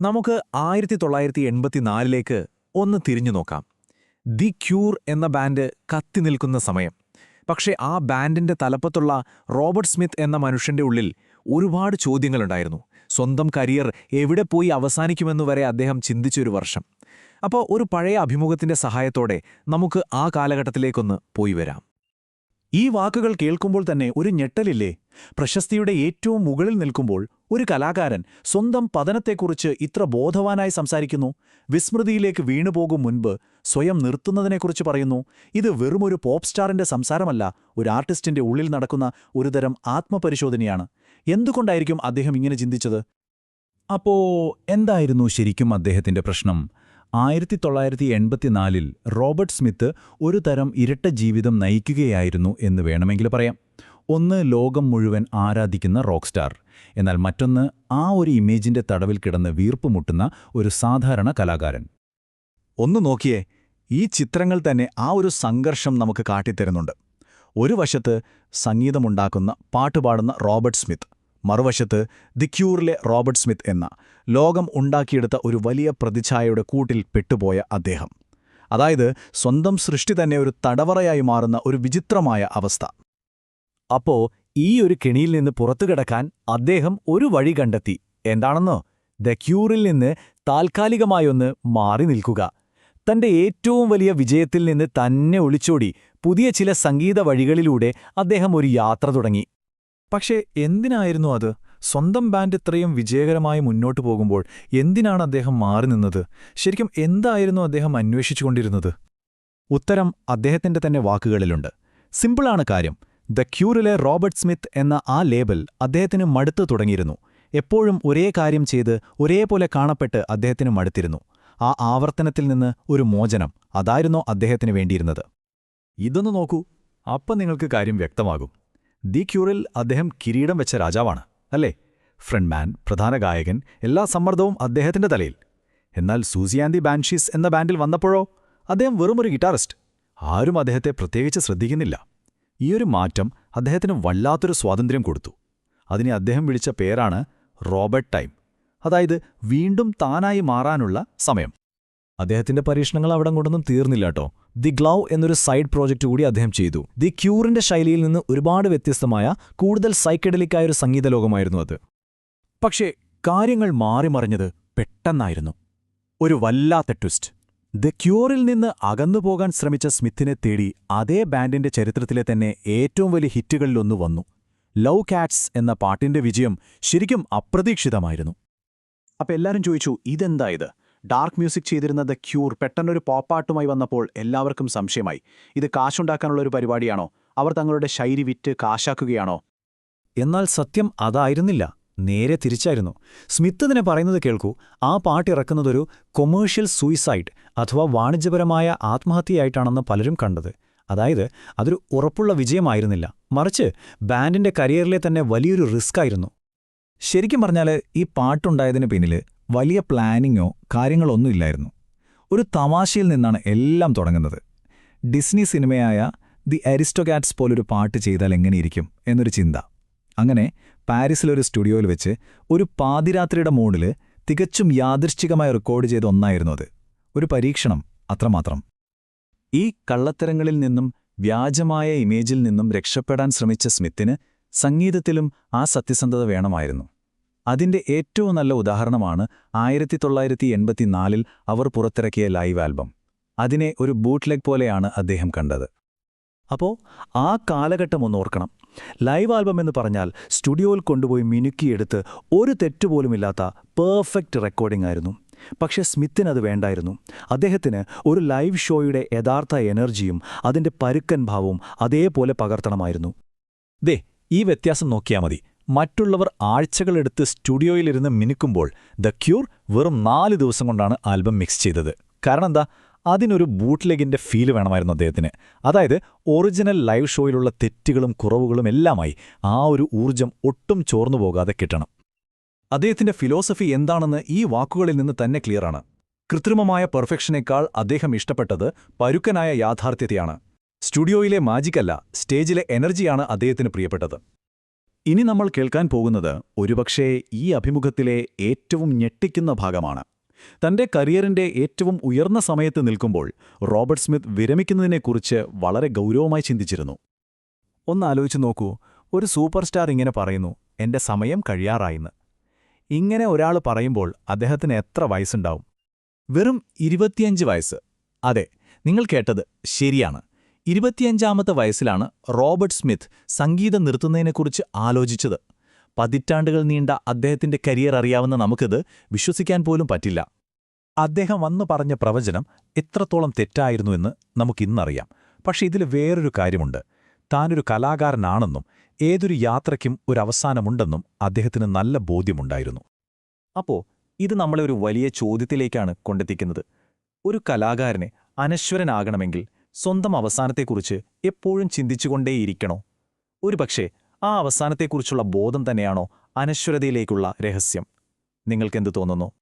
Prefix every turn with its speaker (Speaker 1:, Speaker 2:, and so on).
Speaker 1: നമുക്ക് ആയിരത്തി തൊള്ളായിരത്തി എൺപത്തിനാലിലേക്ക് ഒന്ന് തിരിഞ്ഞു നോക്കാം. ദി ക്യൂർ എന്ന ബാൻഡ് കത്തി നിൽക്കുന്ന സമയം. പക്ഷേ ആ ബാൻഡിന്റെ തലപ്പത്തുള്ള റോബർട്ട് സ്മിത്ത് എന്ന മനുഷ്യന്റെ ഉള്ളിൽ ഒരുപാട് ചോദ്യങ്ങളുണ്ടായിരുന്നു. സ്വന്തം കരിയർ എവിടെ പോയി അവസാനിക്കുമെന്നു വരെ അദ്ദേഹം ചിന്തിച്ചൊരു വർഷം. അപ്പോൾ ഒരു പഴയ അഭിമുഖത്തിന്റെ സഹായത്തോടെ നമുക്ക് ആ കാലഘട്ടത്തിലേക്കൊന്ന് പോയി വരാം.
Speaker 2: ഈ വാക്കുകൾ കേൾക്കുമ്പോൾ തന്നെ ഒരു ഞെട്ടലില്ലേ? പ്രശസ്തിയുടെ ഏറ്റവും മുകളിൽ നിൽക്കുമ്പോൾ ഒരു കലാകാരൻ സ്വന്തം പതനത്തെക്കുറിച്ച് ഇത്ര ബോധവാനായി സംസാരിക്കുന്നു. വിസ്മൃതിയിലേക്ക് വീണുപോകും മുൻപ് സ്വയം നിർത്തുന്നതിനെക്കുറിച്ച് പറയുന്നു. ഇത് വെറുമൊരു പോപ്പ് സ്റ്റാറിന്റെ സംസാരമല്ല ഒരു ആർട്ടിസ്റ്റിന്റെ ഉള്ളിൽ നടക്കുന്ന ഒരുതരം ആത്മപരിശോധനയാണ്. എന്തുകൊണ്ടായിരിക്കും അദ്ദേഹം ഇങ്ങനെ ചിന്തിച്ചത്? അപ്പോ എന്തായിരുന്നു ശരിക്കും അദ്ദേഹത്തിന്റെ പ്രശ്നം? ആയിരത്തി തൊള്ളായിരത്തി എൺപത്തിനാലിൽ റോബർട്ട് സ്മിത്ത് ഒരു തരം ഇരട്ട ജീവിതം നയിക്കുകയായിരുന്നു എന്ന് വേണമെങ്കിൽ പറയാം. ഒന്ന് ലോകം മുഴുവൻ ആരാധിക്കുന്ന റോക്ക് സ്റ്റാർ എന്നാൽ മറ്റൊന്ന് ആ ഒരു ഇമേജിന്റെ തടവിൽ കിടന്ന് വീർപ്പുമുട്ടുന്ന ഒരു സാധാരണ കലാകാരൻ. ഒന്ന് നോക്കിയേ ഈ ചിത്രങ്ങൾ തന്നെ ആ ഒരു സംഘർഷം നമുക്ക് കാട്ടിത്തരുന്നുണ്ട്. ഒരു വശത്ത് സംഗീതമുണ്ടാക്കുന്ന പാട്ടുപാടുന്ന റോബർട്ട് സ്മിത്ത് മറുവശത്ത് ദി ക്യൂറിലെ റോബർട്ട് സ്മിത്ത് എന്ന ലോകം ഉണ്ടാക്കിയെടുത്ത ഒരു വലിയ പ്രതിച്ഛായയുടെ കൂട്ടിൽ പെട്ടുപോയ അദ്ദേഹം. അതായത് സ്വന്തം സൃഷ്ടി തന്നെ ഒരു തടവറയായി മാറുന്ന ഒരു വിചിത്രമായ അവസ്ഥ. അപ്പോ ഈ ഒരു കെണിയിൽ നിന്ന് പുറത്തുകിടക്കാൻ അദ്ദേഹം ഒരു വഴി കണ്ടെത്തി. എന്താണെന്നോ? ദ ക്യൂറിൽ നിന്ന് താൽക്കാലികമായൊന്ന് മാറി നിൽക്കുക. തന്റെ ഏറ്റവും വലിയ വിജയത്തിൽ നിന്ന് തന്നെ ഒളിച്ചോടി പുതിയ ചില സംഗീത വഴികളിലൂടെ അദ്ദേഹം ഒരു യാത്ര തുടങ്ങി. പക്ഷേ എന്തിനായിരുന്നു അത്? സ്വന്തം ബാൻഡ് ഇത്രയും വിജയകരമായി മുന്നോട്ട് പോകുമ്പോൾ എന്തിനാണ് അദ്ദേഹം മാറി നിന്നത്? ശരിക്കും എന്തായിരുന്നു അദ്ദേഹം അന്വേഷിച്ചുകൊണ്ടിരുന്നത്? ഉത്തരം അദ്ദേഹത്തിന്റെ തന്നെ വാക്കുകളിലുണ്ട്. സിമ്പിളാണ് കാര്യം. ദ ക്യൂറിലെ റോബർട്ട് സ്മിത്ത് എന്ന ആ ലേബൽ അദ്ദേഹത്തിന് മടുത്തു തുടങ്ങിയിരുന്നു. എപ്പോഴും ഒരേ കാര്യം ചെയ്ത് ഒരേപോലെ കാണപ്പെട്ട് അദ്ദേഹത്തിന് മടുത്തിരുന്നു. ആ ആവർത്തനത്തിൽ നിന്ന് ഒരു മോചനം അതായിരുന്നോ അദ്ദേഹത്തിന് വേണ്ടിയിരുന്നത്. ഇതൊന്നു നോക്കൂ. അപ്പം നിങ്ങൾക്ക് കാര്യം വ്യക്തമാകും. ദി ക്യൂറിൽ അദ്ദേഹം കിരീടം വെച്ച രാജാവാണ് അല്ലേ? ഫ്രണ്ട്മാൻ പ്രധാന ഗായകൻ എല്ലാ സമ്മർദ്ദവും അദ്ദേഹത്തിന്റെ തലയിൽ. എന്നാൽ സൂസിയാന്തി ബാൻഷീസ് എന്ന ബാൻഡിൽ വന്നപ്പോഴോ അദ്ദേഹം വെറുമൊരു ഗിറ്റാറിസ്റ്റ്. ആരും അദ്ദേഹത്തെ പ്രത്യേകിച്ച് ശ്രദ്ധിക്കുന്നില്ല. ഈയൊരു മാറ്റം അദ്ദേഹത്തിന് വല്ലാത്തൊരു സ്വാതന്ത്ര്യം കൊടുത്തു. അതിനെ അദ്ദേഹം വിളിച്ച പേരാണ് റോബർട്ട് ടൈം. അതായത് വീണ്ടും താനായി മാറാനുള്ള സമയം. അദ്ദേഹത്തിന്റെ പരീക്ഷണങ്ങൾ അവിടെ കൊണ്ടൊന്നും തീർന്നില്ല കേട്ടോ ദി ഗ്ലൗ എന്നൊരു സൈഡ് പ്രോജക്റ്റ് കൂടി അദ്ദേഹം ചെയ്തു. ദി ക്യൂറിന്റെ ശൈലിയിൽ നിന്ന് ഒരുപാട് വ്യത്യസ്തമായ കൂടുതൽ സൈക്കഡലിക്കായ ഒരു സംഗീത ലോകമായിരുന്നു അത്. പക്ഷേ കാര്യങ്ങൾ മാറിമറിഞ്ഞത് പെട്ടെന്നായിരുന്നു. ഒരു വല്ലാത്ത ട്വിസ്റ്റ്. ദ ക്യൂറിൽ നിന്ന് അകന്നുപോകാൻ ശ്രമിച്ച സ്മിത്തിനെ തേടി അതേ ബാൻഡിന്റെ ചരിത്രത്തിലെ തന്നെ ഏറ്റവും വലിയ ഹിറ്റുകളിലൊന്നു വന്നു. ലവ് കാറ്റ്സ് എന്ന പാട്ടിന്റെ വിജയം ശരിക്കും അപ്രതീക്ഷിതമായിരുന്നു. അപ്പൊ എല്ലാവരും ചോദിച്ചു ഇതെന്താ ഇത്? ഡാർക്ക് മ്യൂസിക് ചെയ്തിരുന്ന ദ ക്യൂർ പെട്ടെന്നൊരു പോപ്പാട്ടുമായി വന്നപ്പോൾ എല്ലാവർക്കും സംശയമായി. ഇത് കാശുണ്ടാക്കാനുള്ള ഒരു പരിപാടിയാണോ? അവർ തങ്ങളുടെ ശൈലി വിറ്റ് കാശാക്കുകയാണോ? എന്നാൽ സത്യം അതായിരുന്നില്ല. നേരെ തിരിച്ചായിരുന്നു. സ്മിത്ത് തന്നെ പറയുന്നത് കേൾക്കൂ ആ പാട്ടിറക്കുന്നതൊരു കൊമേഴ്ഷ്യൽ സൂയിസൈഡ് അഥവാ വാണിജ്യപരമായ ആത്മഹത്യയായിട്ടാണെന്ന് പലരും കണ്ടത്. അതായത് അതൊരു ഉറപ്പുള്ള വിജയമായിരുന്നില്ല. മറിച്ച് ബാൻഡിന്റെ കരിയറിലെ തന്നെ വലിയൊരു റിസ്ക് ആയിരുന്നു. ശരിക്കും പറഞ്ഞാൽ ഈ പാട്ടുണ്ടായതിന് പിന്നിൽ വലിയ പ്ലാനിങ്ങോ കാര്യങ്ങളൊന്നുമില്ലായിരുന്നു ഒരു തമാശയിൽ നിന്നാണ് എല്ലാം തുടങ്ങുന്നത്. ഡിസ്നി സിനിമയായ ദി അരിസ്റ്റോകാറ്റ്സ് പോലൊരു പാട്ട് ചെയ്താൽ എങ്ങനെയിരിക്കും എന്നൊരു ചിന്ത. അങ്ങനെ പാരീസിലൊരു സ്റ്റുഡിയോയിൽ വെച്ച് ഒരു പാതിരാത്രിയുടെ മൂണിൽ തികച്ചും യാദൃശ്ചികമായി റെക്കോർഡ് ചെയ്ത ഒന്നായിരുന്നു അത്. ഒരു പരീക്ഷണം അത്രമാത്രം. ഈ കള്ളത്തരങ്ങളിൽ നിന്നും വ്യാജമായ ഇമേജിൽ നിന്നും രക്ഷപ്പെടാൻ ശ്രമിച്ച സ്മിത്തിന് സംഗീതത്തിലും ആ സത്യസന്ധത വേണമായിരുന്നു. അതിന്റെ ഏറ്റവും നല്ല ഉദാഹരണമാണ് ആയിരത്തി തൊള്ളായിരത്തി എൺപത്തിനാലിൽ അവർ പുറത്തിറക്കിയ ലൈവ് ആൽബം. അതിനെ ഒരു ബൂട്ട്ലെഗ് പോലെയാണ് അദ്ദേഹം കണ്ടത്. അപ്പോൾ ആ കാലഘട്ടം ഒന്ന് ഓർക്കണം. ലൈവ് ആൽബം എന്ന് പറഞ്ഞാൽ സ്റ്റുഡിയോയിൽ കൊണ്ടുപോയി മിനുക്കിയെടുത്ത് ഒരു തെറ്റുപോലുമില്ലാത്ത പെർഫെക്റ്റ് റെക്കോർഡിംഗ് ആയിരുന്നു. പക്ഷെ സ്മിത്തിനത് വേണ്ടായിരുന്നു. അദ്ദേഹത്തിന് ഒരു ലൈവ് ഷോയുടെ യഥാർത്ഥ എനർജിയും അതിന്റെ പരുക്കൻ ഭാവവും അതേപോലെ പകർത്തണമായിരുന്നു. ദേ ഈ വ്യത്യാസം നോക്കിയാൽ മതി. മറ്റുള്ളവർ ആഴ്ചകളെടുത്ത് സ്റ്റുഡിയോയിലിരുന്ന് മിനുക്കുമ്പോൾ ദ ക്യൂർ വെറും നാല് ദിവസം കൊണ്ടാണ് ആൽബം മിക്സ് ചെയ്തത്. കാരണം എന്താ? അതിനൊരു ബൂട്ട്ലെഗിന്റെ ഫീൽ വേണമായിരുന്നു അദ്ദേഹത്തിന്. അതായത് ഒറിജിനൽ ലൈവ് ഷോയിലുള്ള തെറ്റുകളും കുറവുകളും എല്ലാമായി ആ ഒരു ഊർജം ഒട്ടും ചോർന്നു പോകാതെ കിട്ടണം. അദ്ദേഹത്തിന്റെ ഫിലോസഫി എന്താണെന്ന് ഈ വാക്കുകളിൽ നിന്ന് തന്നെ ക്ലിയറാണ് കൃത്രിമമായ പെർഫെക്ഷനേക്കാൾ അദ്ദേഹം ഇഷ്ടപ്പെട്ടത് പരുക്കനായ യാഥാർത്ഥ്യതയാണ് സ്റ്റുഡിയോയിലെ മാജിക്കല്ല സ്റ്റേജിലെ എനർജിയാണ് അദ്ദേഹത്തിന് പ്രിയപ്പെട്ടത്. ഇനി നമ്മൾ കേൾക്കാൻ പോകുന്നത് ഒരുപക്ഷേ ഈ അഭിമുഖത്തിലെ ഏറ്റവും ഞെട്ടിക്കുന്ന ഭാഗമാണ്. തന്റെ കരിയറിന്റെ ഏറ്റവും ഉയർന്ന സമയത്ത് നിൽക്കുമ്പോൾ റോബർട്ട് സ്മിത്ത് വിരമിക്കുന്നതിനെക്കുറിച്ച് വളരെ ഗൗരവമായി ചിന്തിച്ചിരുന്നു.
Speaker 1: ഒന്നാലോചിച്ച് നോക്കൂ ഒരു സൂപ്പർ സ്റ്റാർ ഇങ്ങനെ പറയുന്നു എന്റെ സമയം കഴിയാറായിന്ന്. ഇങ്ങനെ ഒരാൾ പറയുമ്പോൾ അദ്ദേഹത്തിന് എത്ര വയസ്സുണ്ടാവും? വെറും ഇരുപത്തിയഞ്ച് വയസ്സ്. അതെ നിങ്ങൾ കേട്ടത് ശരിയാണ്. ഇരുപത്തിയഞ്ചാമത്തെ വയസ്സിലാണ് റോബർട്ട് സ്മിത്ത് സംഗീതം നിർത്തുന്നതിനെക്കുറിച്ച് ആലോചിച്ചത്. പതിറ്റാണ്ടുകൾ നീണ്ട അദ്ദേഹത്തിന്റെ കരിയർ അറിയാവുന്ന നമുക്കിത് വിശ്വസിക്കാൻ പോലും പറ്റില്ല. അദ്ദേഹം അന്ന് പറഞ്ഞ പ്രവചനം എത്രത്തോളം തെറ്റായിരുന്നു എന്ന് നമുക്കിന്നറിയാം പക്ഷെ ഇതിൽ വേറൊരു കാര്യമുണ്ട്. താനൊരു കലാകാരനാണെന്നും ഏതൊരു യാത്രയ്ക്കും ഒരു അവസാനമുണ്ടെന്നും അദ്ദേഹത്തിന് നല്ല ബോധ്യമുണ്ടായിരുന്നു. അപ്പോൾ ഇത് നമ്മളെ ഒരു വലിയ ചോദ്യത്തിലേക്കാണ് കൊണ്ടെത്തിക്കുന്നത്. ഒരു കലാകാരനെ അനശ്വരനാകണമെങ്കിൽ സ്വന്തം അവസാനത്തെക്കുറിച്ച് എപ്പോഴും ചിന്തിച്ചുകൊണ്ടേയിരിക്കണോ? ഒരുപക്ഷേ ആ അവസാനത്തെക്കുറിച്ചുള്ള ബോധം തന്നെയാണോ അനശ്വരതയിലേക്കുള്ള രഹസ്യം? നിങ്ങൾക്കെന്ത് തോന്നുന്നു?